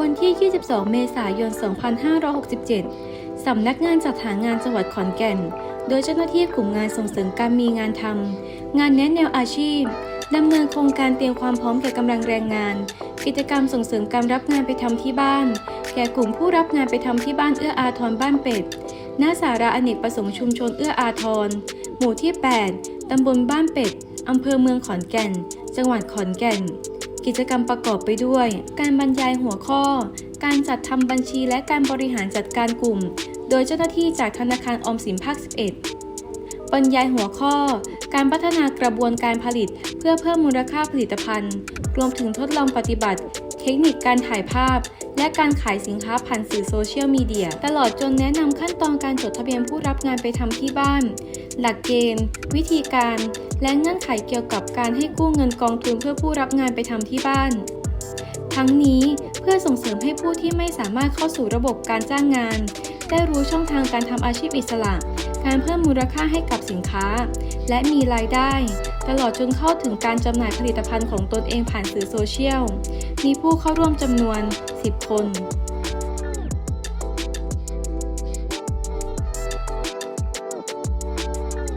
วันที่ 22 เมษายน 2567 สำนักงานจัดหางานจังหวัดขอนแก่น โดยเจ้าหน้าที่กลุ่มงานส่งเสริมการมีงานทำ งานแนะแนวอาชีพ ดำเนินโครงการเตรียมความพร้อมแก่กำลังแรงงาน กิจกรรมส่งเสริมการรับงานไปทำที่บ้าน แก่กลุ่มผู้รับงานไปทำที่บ้านเอื้ออาทรบ้านเป็ดหน้าสาระอเนกประสงค์ชุมชนเอื้ออาทร หมู่ที่ 8 ตำบลบ้านเป็ด อำเภอเมืองขอนแก่น จังหวัดขอนแก่น กิจกรรมประกอบไปด้วย การบรรยายหัวข้อ การจัดทำบัญชีและการบริหารจัดการกลุ่ม โดยเจ้าหน้าที่จากธนาคารออมสินภาค 11 บรรยายหัวข้อ การพัฒนากระบวนการผลิต เพื่อเพิ่มมูลค่าผลิตภัณฑ์ รวมถึงทดลองปฏิบัติ เทคนิคการถ่ายภาพ และการขายสินค้าผ่านสื่อโซเชียลมีเดีย ตลอดจนแนะนำขั้นตอนการจดทะเบียนผู้รับงานไปทำที่บ้าน หลักเกณฑ์ วิธีการ และเงื่อนไขเกี่ยวกับการให้กู้เงินกองทุนเพื่อผู้รับงานไปทำที่บ้าน ทั้งนี้เพื่อส่งเสริมให้ผู้ที่ไม่สามารถเข้าสู่ระบบการจ้างงาน ได้รู้ช่องทางการทำอาชีพอิสระ การเพิ่มมูลค่าให้กับสินค้า และมีรายได้ ตลอดจนเข้าถึงการจำหน่ายผลิตภัณฑ์ของตนเองผ่านสื่อโซเชียล มีผู้เข้าร่วมจำนวน 10 คน